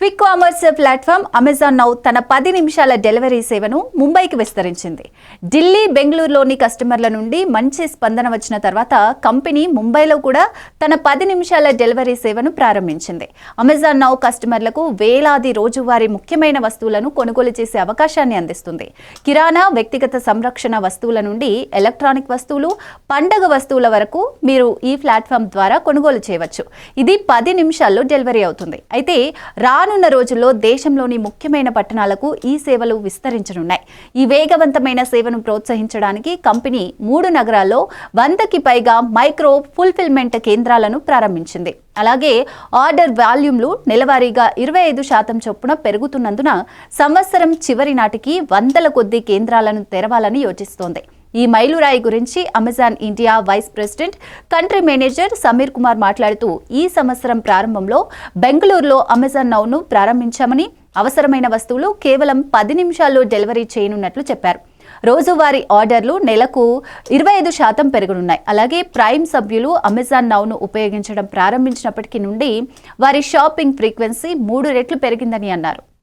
Quick commerce platform Amazon Now తన పది నిమిషాల డెలివరీ సేవను ముంబైకి విస్తరించింది. ఢిల్లీ బెంగళూరులోని కస్టమర్ల నుండి మంచి స్పందన వచ్చిన తర్వాత కంపెనీ ముంబైలో కూడా తన పది నిమిషాల డెలివరీ సేవను ప్రారంభించింది. అమెజాన్ నౌ కస్టమర్లకు వేలాది రోజువారీ ముఖ్యమైన వస్తువులను కొనుగోలు చేసే అవకాశాన్ని అందిస్తుంది. కిరాణా వ్యక్తిగత సంరక్షణ వస్తువుల నుండి ఎలక్ట్రానిక్ వస్తువులు పండగ వస్తువుల వరకు మీరు ఈ ప్లాట్ఫామ్ ద్వారా కొనుగోలు చేయవచ్చు. ఇది పది నిమిషాల్లో డెలివరీ అవుతుంది. అయితే రానున్న రోజుల్లో దేశంలోని ముఖ్యమైన పట్టణాలకు ఈ సేవలు విస్తరించనున్నాయి. ఈ వేగవంతమైన సేవను ప్రోత్సహించడానికి కంపెనీ మూడు నగరాల్లో వందకి పైగా మైక్రో ఫుల్ఫిల్మెంట్ కేంద్రాలను ప్రారంభించింది. అలాగే ఆర్డర్ వాల్యూమ్లు నెలవారీగా ఇరవై ఐదు శాతం చొప్పున పెరుగుతున్నందున సంవత్సరం చివరి నాటికి వందల కొద్ది కేంద్రాలను తెరవాలని యోచిస్తోంది. ఈ మైలురాయి గురించి Amazon India vice president country manager Sameer Kumar మాట్లాడుతూ ఈ సంవత్సరం ప్రారంభంలో బెంగళూరులో అమెజాన్ నౌను ప్రారంభించామని అవసరమైన వస్తువులు కేవలం పది నిమిషాల్లో డెలివరీ చేయనున్నట్లు చెప్పారు. రోజువారీ ఆర్డర్లు నెలకు ఇరవై ఐదు శాతం పెరగనున్నాయి. అలాగే ప్రైమ్ సభ్యులు అమెజాన్ నౌను ఉపయోగించడం ప్రారంభించినప్పటికీ నుండి వారి షాపింగ్ ఫ్రీక్వెన్సీ మూడు రెట్లు పెరిగిందని అన్నారు.